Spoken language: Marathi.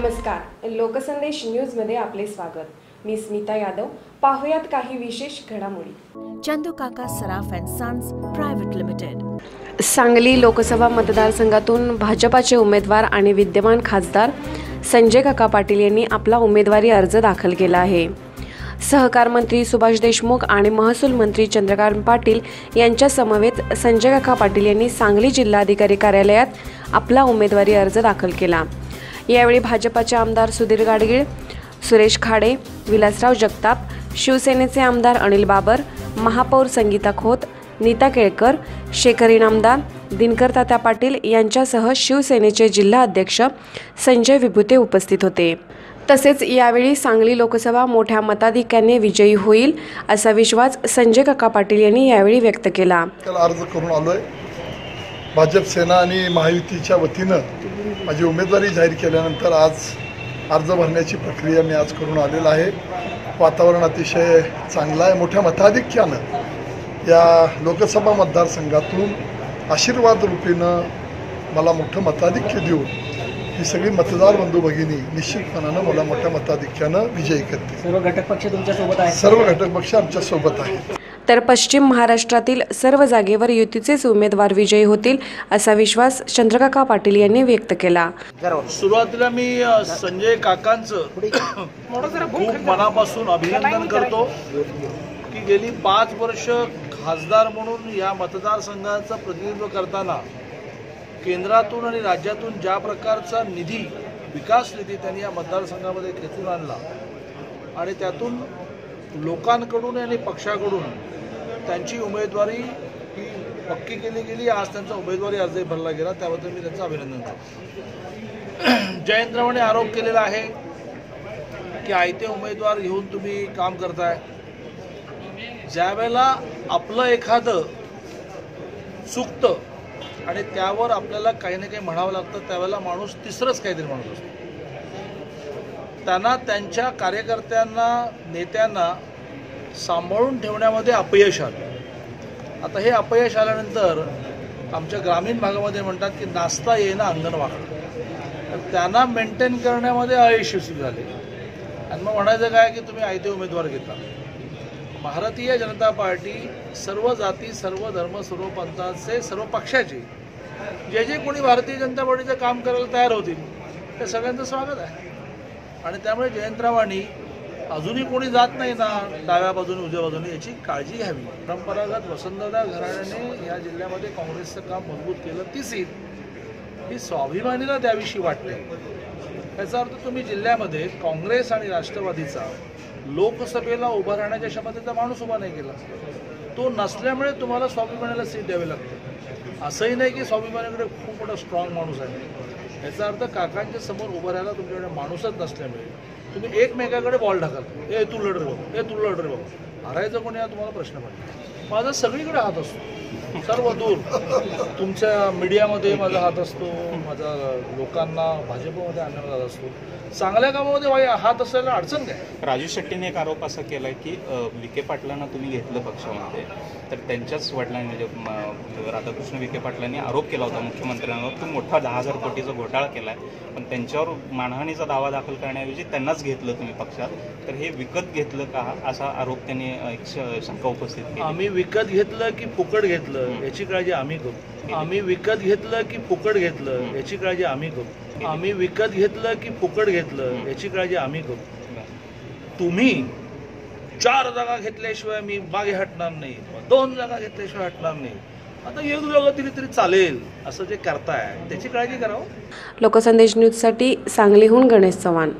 नमस्कार. लोकसंदेश न्यूजमध्ये आपले स्वागत. मी स्मिता यादव. पाहुयात काही विशेष घडामोडी. Chandu Kaka Saraf and Sons Private Limited. Sangli Lok Sabha मतदारसंघातून भाजपाचे उमेदवार आणि विद्यमान खासदार संजय काका पाटील यांनी आपला उमेदवारी अर्ज दाखल केला आहे. सहकार मंत्री सुभाष देशमुख आणि महसूल मंत्री चंद्रकांत पाटील यांच्या समवेत संजय काका पाटील यांनी सांगली जिल्हाधिकारी कार्यालयात आपला उमेदवारी अर्ज दाखल केला. यावेळी भाजपाचे आमदार सुधीर गाडगीळ सुरेश खाडे विलासराव जगताप शिवसेनेचे आमदार अनिल बाबर महापौर संगीता खोत नीता केळकर शेखर इनामदार दिनकर तात्या पाटील यांच्यासह शिवसेनेचे जिल्हा अध्यक्ष संजय विभुते उपस्थित होते. तसेच यावेळी सांगली लोकसभा मोठ्या मताधिक्याने विजयी होईल असा विश्वास संजय काका पाटील यांनी यावेळी व्यक्त केला. अर्ज करून आलोय. भाजप सेना आणि महायुतीच्या वतीनं माझी उमेदवारी जाहीर केल्यानंतर आज अर्ज भरण्याची प्रक्रिया मी आज करून आलेला आहे. वातावरण अतिशय चांगलं आहे. मोठ्या मताधिक्यानं या लोकसभा मतदारसंघातून आशीर्वाद रूपीनं मला मोठं मताधिक्य देऊन ही सगळी मतदार बंधू भगिनी निश्चितपणानं मला मोठ्या मताधिक्यानं विजयी करते सर्व घटक पक्ष तुमच्यासोबत आहेत. सर्व घटक पक्ष आमच्यासोबत आहेत. तर पश्चिम महाराष्ट्रातील सर्व जागेवर युतीचेच उमेदवार विजयी होतील असा विश्वास चंद्रकाका पाटील यांनी व्यक्त केला. सुरुवातीला मी संजय काकांचं खूप मनापासून अभिनंदन करतो की गेली पाच वर्ष खासदार म्हणून या मतदारसंघाचं प्रतिनिधित्व करताना केंद्रातून आणि राज्यातून ज्या प्रकारचा निधी विकास निधी त्यांनी या मतदारसंघामध्ये खेचून आणला आणि त्यातून लोकांकडून आणि पक्षाकडून त्यांची उमेदवारी ही पक्की केली गेली. आज त्यांचा उमेदवारी अर्जही भरला गेला. त्याबद्दल मी त्यांचं अभिनंदन करतो. जयंतरावाने आरोप केलेला आहे की आयते उमेदवार घेऊन तुम्ही काम करताय. ज्यावेळेला आपलं एखादं चुकतं आणि त्यावर आपल्याला काही ना काही म्हणावं लागतं त्यावेळेला माणूस तिसरंच काहीतरी म्हणत असतो. त्यांना त्यांच्या कार्यकर्त्यांना नेत्यांना सांभाळून ठेवण्यामध्ये अपयश आलं. आता हे अपयश आल्यानंतर आमच्या ग्रामीण भागामध्ये म्हणतात की नाचता येईना अंगण वाकडं तर त्यांना मेंटेन करण्यामध्ये अयशस्वी झाले. आणि मग म्हणायचं काय की तुम्ही आयते उमेदवार घेता. भारतीय जनता पार्टी सर्व जाती सर्व धर्म सर्व पंथाचे सर्व पक्षाचे जे जे कोणी भारतीय जनता पार्टीचं काम करायला तयार होतील ते सगळ्यांचं स्वागत आहे. आणि त्यामुळे जयंतरावांनी अजूनही कोणी जात नाही ना डाव्या बाजूने उजव्या बाजूने याची काळजी घ्यावी. परंपरागत वसंतदादा घराण्याने या जिल्ह्यामध्ये काँग्रेसचं काम मजबूत केलं. ती सीट ही स्वाभिमानीला द्यावीशी वाटते. याचा अर्थ तुम्ही जिल्ह्यामध्ये काँग्रेस आणि राष्ट्रवादीचा लोकसभेला उभा राहण्याच्या क्षमतेचा माणूस उभा नाही केला. तो नसल्यामुळे तुम्हाला स्वाभिमानीला सीट द्यावी लागते. असंही नाही की स्वाभिमानीकडे खूप मोठा स्ट्रॉंग माणूस आहे. याचा अर्थ काकांच्या समोर उभं राहायला तुमच्याकडे माणूसच नसल्यामुळे. तुम्ही एकमेकाकडे बॉल ढकल. ए तू लढ रे बाबा. ए तू लढ रे बाबा. हरायचं कोणी हा तुम्हाला प्रश्न पडला. माझा सगळीकडे हात असतो. सर्व दूर. तुमच्या मीडियामध्ये माझा हात असतो माझा लोकांना भाजपमध्ये आणण्याचा हात असतो. चांगल्या कामामध्ये हात असायला अडचण काय? राजू शेट्टीने एक आरोप असा केलाय की विखे पाटलांना तुम्ही घेतलं पक्षामध्ये. तर त्यांच्याच वडिलांनी म्हणजे राधाकृष्ण विखे पाटलांनी आरोप केला होता मुख्यमंत्र्यांवर. की मोठा दहा हजार कोटीचा घोटाळा केलाय. पण त्यांच्यावर मानहानीचा दावा दाखल करण्याऐवजी त्यांनाच घेतलं तुम्ही पक्षात. तर हे विकत घेतलं का असा आरोप त्यांनी एक शंका उपस्थित केली. आम्ही विकत घेतलं की फुकट घेतलं याची काळजी आम्ही करू. आम्ही विकत घेतलं की फुकट घेतलं याची काळजी आम्ही करू. आम्ही विकत घेतलं की फुकट घेतलं याची काळजी आम्ही करू. तुम्ही चार जागा घेतल्याशिवाय मी मागे हटणार नाही दोन जागा घेतल्याशिवाय हटणार नाही. आता एक जागा दिली तरी चालेल असं जे करताय त्याची काळजी करावं. लोकसंदेश न्यूजसाठी सांगलीहून गणेश चव्हाण.